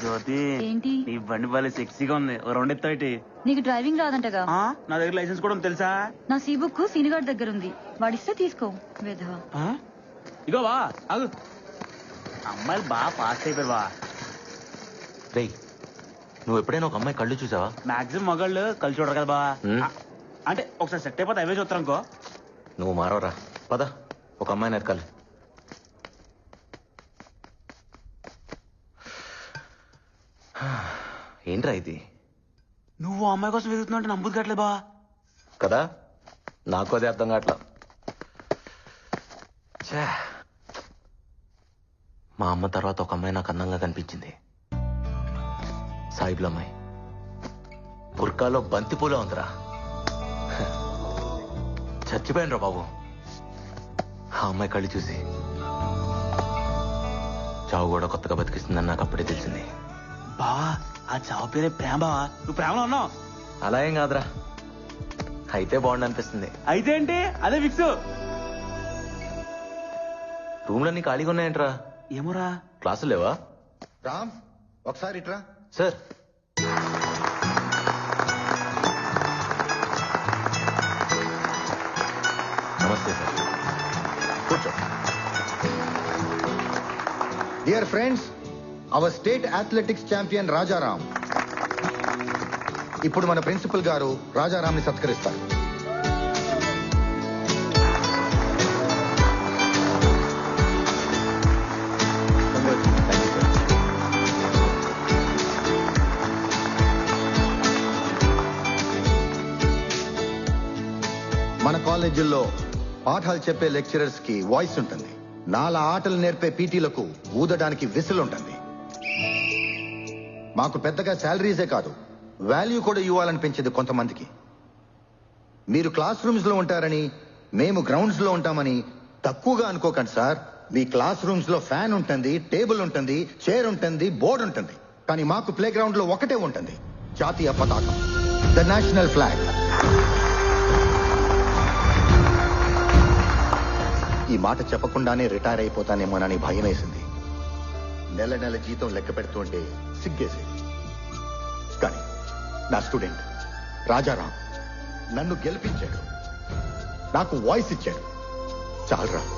జ్యోతి ఏంటి? నీ బండి భలే సెక్సీగా ఉంది. ఓ రెండు ఎత్తాయిటి నీకు డ్రైవింగ్ రాదంటగా? ఆ, నా దగ్గర లైసెన్స్ కూడా ఉంది తెలుసా? నా సీ బుక్ సీనిగాడ్ దగ్గర ఉంది. వాడిస్తే తీసుకో విధవ. ఆ? ఇగో వా అమ్మాయిలు బాగా ఫాస్ట్ అయిపోయారు రేయ్ నువ్వు ఎప్పుడైనా ఒక అమ్మాయి కళ్ళు చూసావా? మాక్సిమం మగాళ్ళు కలిసి చూడరు కదా బా. ఆ, అంటే ఒకసారి సెట్ అయిపోతే అవే చూస్తారు అనుకో. నువ్వు మారవరా. పద ఒక అమ్మాయిని ఎరకాలి ఏంట్రా ఇది? నువ్వు అమ్మాయి కోసం వెతుకుతున్నావు అంటే నమ్ముదు బా కదా? నాకు అదే అర్థం కావట్లా. మా అమ్మ తర్వాత ఒక అమ్మాయి నాకు అందంగా కనిపించింది. సాయిబుల అమ్మాయి. బుర్కాలో బంతిపూలే ఉందిరా. చచ్చిపోయినరా బాబు. ఆ అమ్మాయి కళ్ళు చూసి. చావు కూడా కొత్తగా బతికిస్తుందని నాకు అప్పుడే తెలిసింది. బావా ఆ చావు పేరే ప్రేమ బావా. నువ్వు ప్రేమలో ఉన్నావు? అలా ఏం కాదురా. అయితే బాగుండు అనిపిస్తుంది అయితే ఏంటి అదే ఫిక్స్. రూమ్లన్నీ ఖాళీగా ఉన్నాయంట్రా. ఏమోరా. క్లాసులు లేవా? రామ్ ఒకసారి ఇట్రా. సార్. నమస్తే సార్. కూర్చో. Dear friends our state athletics champion Rajaram ఇప్పుడు మన ప్రిన్సిపల్ గారు రాజారాంని సత్కరిస్తారు. మన కాలేజీల్లో పాఠాలు చెప్పే లెక్చరర్స్కి వాయిస్ ఉంటుంది. నాలా ఆటలు నేర్పే పీటీలకు ఊదడానికి విసులు ఉంటుంది మాకు పెద్దగా శాలరీసే కాదు. వాల్యూ కూడా ఇవ్వాలనిపించేది కొంతమందికి. మీరు క్లాస్ రూమ్స్లో ఉంటారని మేము గ్రౌండ్స్లో ఉంటామని తక్కువగా అనుకోకండి సార్. మీ క్లాస్ రూమ్స్లో ఫ్యాన్ ఉంటుంది టేబుల్ ఉంటుంది చైర్ ఉంటుంది బోర్డు ఉంటుంది. కానీ మాకు ప్లే గ్రౌండ్లో ఒకటే ఉంటుంది. జాతీయ పతాకం. The national flag. ఈ మాట చెప్పకుండానే రిటైర్ అయిపోతానేమోనని భయం వేసింది నెల నెల జీతం లెక్క పెడుతుంటే సిగ్గేసేది కానీ నా స్టూడెంట్ రాజారాం నన్ను గెలిపించాడు. నాకు వాయిస్ ఇచ్చాడు. చాలరా.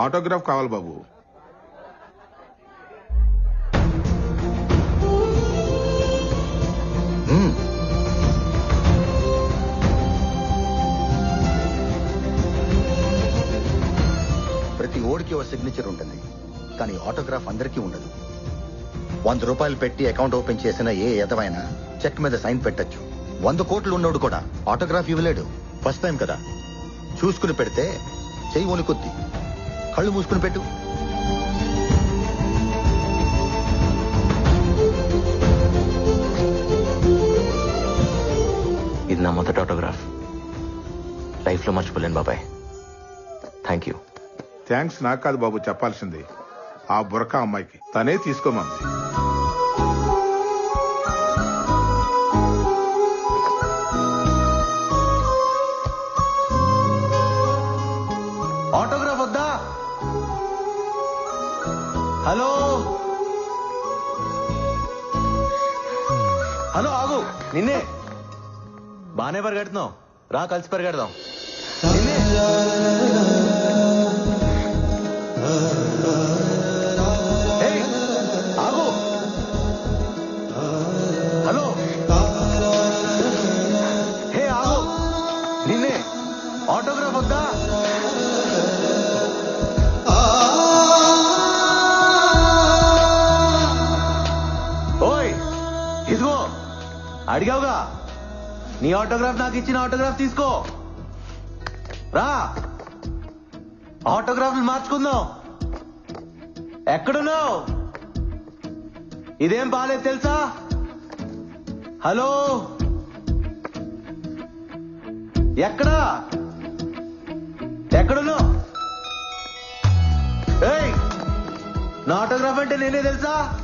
ఆటోగ్రాఫ్ కావాలి బాబు. ప్రతి ఓడికి ఒక సిగ్నేచర్ ఉంటుంది. కానీ ఆటోగ్రాఫ్ అందరికీ ఉండదు. వంద రూపాయలు పెట్టి అకౌంట్ ఓపెన్ చేసిన ఏ ఎదవైనా చెక్ మీద సైన్ పెట్టొచ్చు. వంద కోట్లు ఉన్నోడు కూడా ఆటోగ్రాఫ్ ఇవ్వలేడు. ఫస్ట్ టైం కదా. చూసుకుని పెడితే చెయ్యి వణుకుద్ది. కళ్ళు మూసుకుని పెట్టు. ఇది నా మొదటి ఆటోగ్రాఫ్ లైఫ్లో మర్చిపోలేను బాబాయ్. థ్యాంక్ యూ థ్యాంక్స్ నాకు కాదు బాబు చెప్పాల్సింది. ఆ బురక అమ్మాయికి. తనే తీసుకోమంది. హలో ఆగు. నిన్నే. బానే పరిగెడుతున్నావు. రా కలిసి పరిగెడదాం. నిన్నే. నీ ఆటోగ్రాఫ్ నాకు ఇచ్చిన ఆటోగ్రాఫ్ తీసుకో. రా. ఆటోగ్రాఫ్లు మార్చుకుందాం. ఎక్కడున్నావు? ఇదేం బాలేదు తెలుసా? హలో? ఎక్కడా? ఎక్కడున్నావు? ఏయ్! నా ఆటోగ్రాఫ్ అంటే నేనే తెలుసా?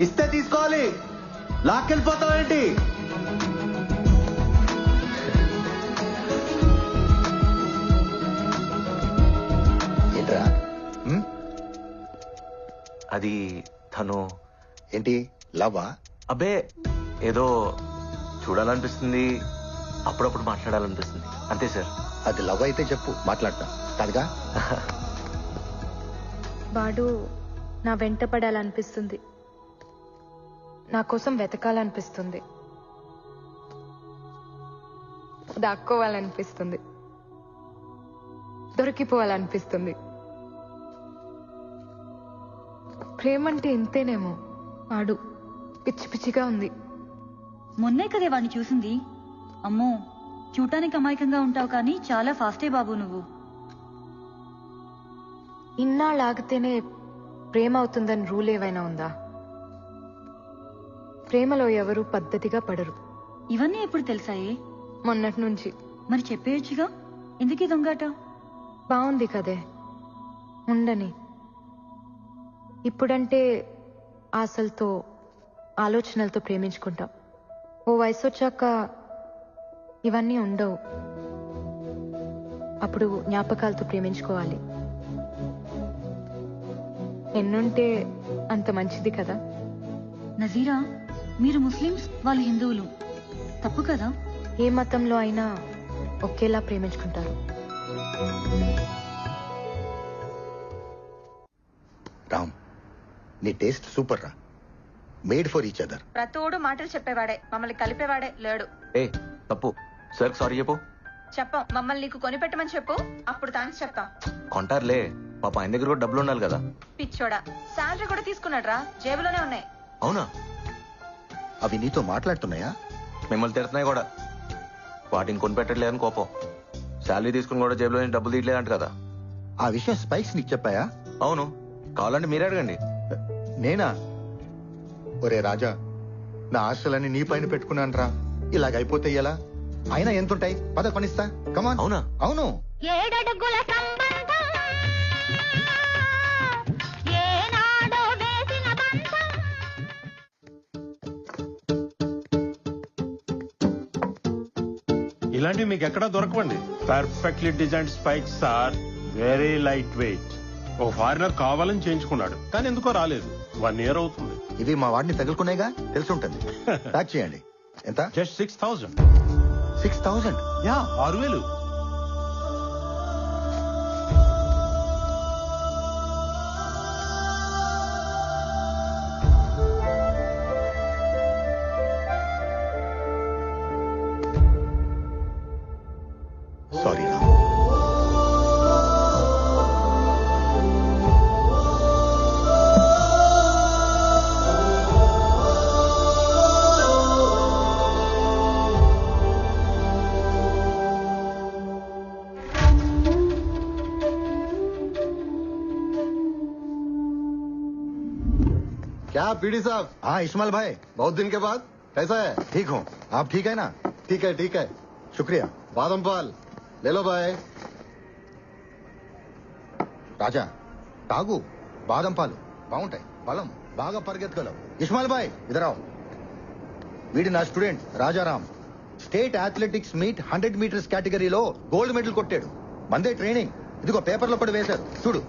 ఇస్తే తీసుకోవాలి. లాక్కెళ్ళిపోతావేంటి? అది తను ఏంటి? లవ్వా? అబ్బే ఏదో చూడాలనిపిస్తుంది అప్పుడప్పుడు మాట్లాడాలనిపిస్తుంది. అంతే సార్. అది లవ్ అయితే చెప్పు మాట్లాడతా. కాదుగా వాడు నా వెంట పడాలనిపిస్తుంది. నా కోసం వెతకాలనిపిస్తుంది. దాక్కోవాలనిపిస్తుంది. దొరికిపోవాలనిపిస్తుంది. ప్రేమంటే ఇంతేనేమో. వాడు పిచ్చి పిచ్చిగా ఉంది. మొన్నే కదే వాడిని చూసింది. అమ్మో చూడటానికి అమాయకంగా ఉంటావు కానీ చాలా ఫాస్టే బాబు నువ్వు. ఇన్నాళ్ళు ఆగితేనే ప్రేమ అవుతుందని రూల్ ఏవైనా ఉందా? ప్రేమలో ఎవరు పద్ధతిగా పడరు. ఇవన్నీ ఎప్పుడు తెలుసాయే? మొన్నటి నుంచి. మరి చెప్పేయొచ్చుగా? ఎందుకు దొంగాట? బాగుంది కదే. ఉండని. ఇప్పుడంటే ఆశలతో ఆలోచనలతో ప్రేమించుకుంటాం. ఓ వయసు వచ్చాక ఇవన్నీ ఉండవు. అప్పుడు జ్ఞాపకాలతో ప్రేమించుకోవాలి. ఎన్నుంటే అంత మంచిది కదా? నజీరా మీరు ముస్లిమ్స్ వాళ్ళు హిందువులు. తప్పు కదా? ఏ మతంలో అయినా ఒకేలా ప్రేమించుకుంటారు. రామ్ నీ టేస్ట్ సూపర్ రా. మేడ్ ఫర్ ఈచ్ అదర్ ప్రతోడు మాటలు చెప్పేవాడే మమ్మల్ని కలిపేవాడే లేడు. ఏ తప్పు. సార్ సారీ చెప్పు. చెప్పం మమ్మల్ని నీకు కొనిపెట్టమని చెప్పు అప్పుడు థ్యాంక్స్ చెప్తాం. కొంటారులే పాప ఆయన దగ్గర కూడా డబ్బులు ఉండాలి కదా. పిచ్చోడా శాలరీ కూడా తీసుకున్నాడ్రా జేబులోనే ఉన్నాయి. అవునా? అవి నీతో మాట్లాడుతున్నాయా? మిమ్మల్ని తిడుతున్నాయి కూడా. వాటిని కొనిపెట్టట్లేదని కోపం. శాలరీ తీసుకుని కూడా జేబులో నుంచి డబ్బులు తీయట్లేదంట కదా. ఆ విషయం స్పైక్స్ నీకు చెప్పాయా? అవును. కావాలంటే మీరే అడగండి. నేనా? ఒరే రాజా నా ఆశలన్నీ నీ పైన పెట్టుకున్నాను రా ఇలాగైపోతే ఎలా? అయినా ఎంతుంటాయి? పద పనిస్తా కమాన్ అవునా? అవును. ఏడడుగుల సంబంధం ఏనాడో వేసిన బంధం. ఇలాంటివి మీకు ఎక్కడా దొరకవండి. Perfectly design spikes sir very light weight ఓ ఫారినర్ కావాలని చేయించుకున్నాడు కానీ ఎందుకో రాలేదు. వన్ ఇయర్ అవుతుంది. ఇవి మా వాడిని తగులుకునేగా తెలిసి ఉంటుంది. ప్యాక్ చేయండి. ఎంత? Just six thousand. Six thousand yeah ఆరు వేలు. क्या पीडी साहब हाँ इस्माइल भाई बहुत दिन के बाद कैसा है ठीक हूँ आप ठीक है ना ठीक है ठीक है शुक्रिया बादम पाल ले लो भाई రాజా తాగు బాదం పాలు బాగుంటాయి బలం బాగా పరిగెత్తగలవు ఇస్మాయిల్ బాయ్ ఇదరావు వీడి నా student Rajaram state athletics meet hundred meters కేటగిరీలో గోల్డ్ మెడల్ కొట్టాడు మందే ట్రైనింగ్ ఇదిగో పేపర్లో కూడా వేశారు చూడు